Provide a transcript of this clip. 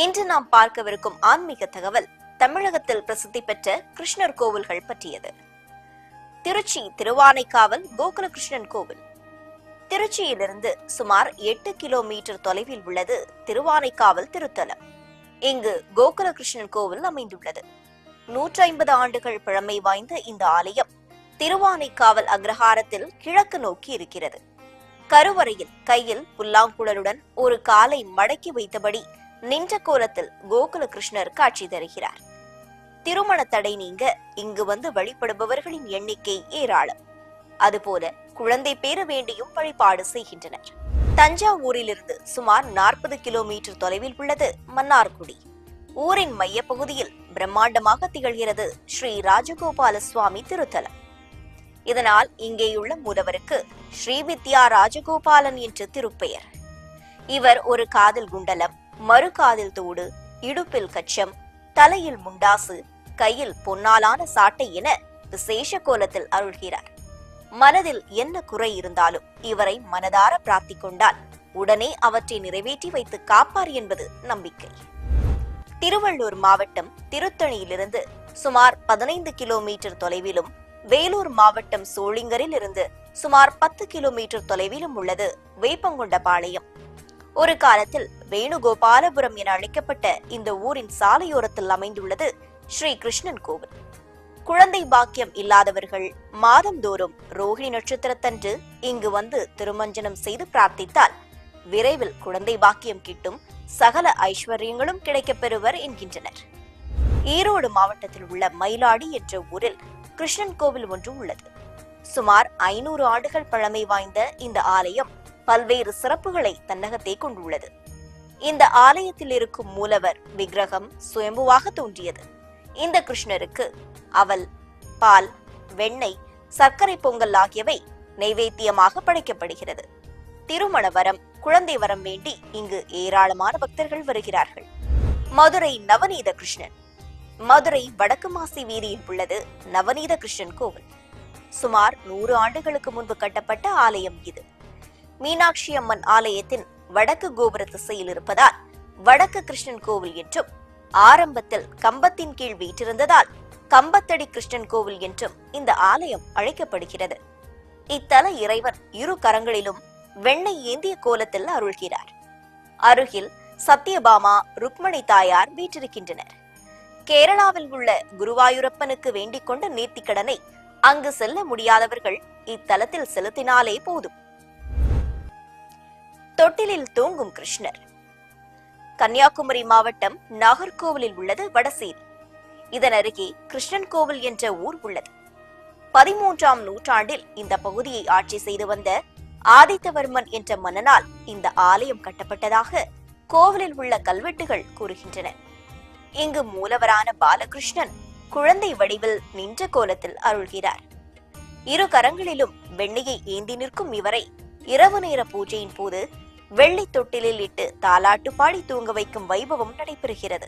இன்று நாம் பார்க்கவிருக்கும் ஆன்மீக தகவல் தமிழகத்தில் பிரசித்தி பெற்ற கிருஷ்ணர் கோவில்கள் பற்றியது. திருச்சி திருவானைக்காவல் கோகுலகிருஷ்ணன் கோவில். திருச்சியிலிருந்து சுமார் எட்டு கிலோமீட்டர் தொலைவில் உள்ளது திருவானைக்காவல் திருத்தலம். இங்கு கோகுலகிருஷ்ணன் கோவில் அமைந்துள்ளது. நூற்றி ஐம்பது ஆண்டுகள் பழமை வாய்ந்த இந்த ஆலயம் திருவானைக்காவல் அக்ரஹாரத்தில் கிழக்கு நோக்கி இருக்கிறது. கருவறையில் கையில் புல்லாங்குழலுடன் ஒரு காலை மடக்கி வைத்தபடி நின்ற கோலத்தில் கோகுல கிருஷ்ணர் காட்சி தருகிறார். திருமண தடை நீங்க இங்கு வந்து வழிபடுபவர்களின் எண்ணிக்கை ஏராளம். அதுபோல குழந்தை பேர வேண்டியும் வழிபாடு செய்கின்றனர். தஞ்சாவூரிலிருந்து சுமார் நாற்பது கிலோமீட்டர் தொலைவில் உள்ளது மன்னார்குடி. ஊரின் மையப்பகுதியில் பிரம்மாண்டமாக திகழ்கிறது ஸ்ரீ ராஜகோபால சுவாமி திருத்தலம். இதனால் இங்கேயுள்ள மூலவருக்கு ஸ்ரீவித்யா ராஜகோபாலன் என்று திருப்பெயர். இவர் ஒரு காதல் குண்டலம் மறுகாதில் தூடு தோடு இடுப்பில் கச்சம் தலையில் முண்டாசு கையில் பொன்னாலான சாட்டை என விசேஷ கோலத்தில் அருள்கிறார். மனதில் என்ன குறை இருந்தாலும் இவரை மனதார பிரார்த்திக் கொண்டால் உடனே அவற்றை நிறைவேற்றி வைத்து காப்பார் என்பது நம்பிக்கை. திருவள்ளூர் மாவட்டம் திருத்தணியிலிருந்து சுமார் பதினைந்து கிலோமீட்டர் தொலைவிலும் வேலூர் மாவட்டம் சோளிங்கரில் இருந்து சுமார் பத்து கிலோமீட்டர் தொலைவிலும் உள்ளது வேப்பங்குண்டபாளையம். ஒரு காலத்தில் வேணுகோபாலபுரம் என அழைக்கப்பட்ட இந்த ஊரின் சாலையோரத்தில் அமைந்துள்ளது ஸ்ரீ கிருஷ்ணன் கோவில். குழந்தை பாக்கியம் இல்லாதவர்கள் மாதந்தோறும் ரோஹிணி நட்சத்திரத்தன்று இங்கு வந்து திருமஞ்சனம் செய்து பிரார்த்தித்தால் விரைவில் குழந்தை பாக்கியம் கிட்டும் சகல ஐஸ்வர்யங்களும் கிடைக்கப் பெறுவர் என்கின்றனர். ஈரோடு மாவட்டத்தில் உள்ள மயிலாடி என்ற ஊரில் கிருஷ்ணன் கோவில் ஒன்று உள்ளது. சுமார் ஐநூறு ஆண்டுகள் பழமை வாய்ந்த இந்த ஆலயம் பல்வேறு சிறப்புகளை தன்னகத்தே கொண்டுள்ளது. இந்த ஆலயத்தில் இருக்கும் மூலவர் விக்கிரகம் சுயம்புவாக தோன்றியது. இந்த கிருஷ்ணருக்கு அவல் பால் வெண்ணெய் சர்க்கரை பொங்கல் ஆகியவை நைவேத்தியமாக படைக்கப்படுகிறது. திருமண வரம் குழந்தை வரம் வேண்டி இங்கு ஏராளமான பக்தர்கள் வருகிறார்கள். மதுரை நவநீத கிருஷ்ணன். மதுரை வடக்கு மாசி வீதியில் உள்ளது நவநீத கிருஷ்ணன் கோவில். சுமார் நூறு ஆண்டுகளுக்கு முன்பு கட்டப்பட்ட ஆலயம் இது. மீனாட்சி அம்மன் ஆலயத்தின் வடக்கு கோபுர திசையில் இருப்பதால் வடக்கு கிருஷ்ணன் கோவில் என்றும் ஆரம்பத்தில் கம்பத்தின் கீழ் வீற்றிருந்ததால் கம்பத்தடி கிருஷ்ணன் கோவில் என்றும் இந்த ஆலயம் அழைக்கப்படுகிறது. இத்தல இறைவர் இரு கரங்களிலும் வெண்ணை ஏந்திய கோலத்தில் அருள்கிறார். அருகில் சத்யபாமா ருக்மணி தாயார் வீற்றிருக்கின்றனர். கேரளாவில் உள்ள குருவாயூரப்பனுக்கு வேண்டிக் கொண்ட நேர்த்திக்கடனை அங்கு செல்ல முடியாதவர்கள் இத்தலத்தில் செலுத்தினாலே போதும். தொட்டிலில் தூங்கும் கிருஷ்ணர். கன்னியாகுமரி மாவட்டம் நாகர்கோவிலில் உள்ளது வடசேரி. இதன் அருகே கிருஷ்ணன் கோவில் என்ற ஊர் உள்ளது. பதிமூன்றாம் நூற்றாண்டில் இந்த பகுதியை ஆட்சி செய்து வந்த ஆதித்தவர்மன் என்ற மன்னனால் இந்த ஆலயம் கட்டப்பட்டதாக கோவிலில் உள்ள கல்வெட்டுகள் கூறுகின்றன. இங்கு மூலவரான பாலகிருஷ்ணன் குழந்தை வடிவில் நின்ற கோலத்தில் அருள்கிறார். இரு கரங்களிலும் வெண்ணையை ஏந்தி நிற்கும் இவரை இரவு நேர பூஜையின் போது வெள்ளி தொட்டிலில் இட்டு தாலாட்டு பாடி தூங்க வைக்கும் வைபவம் நடைபெறுகிறது.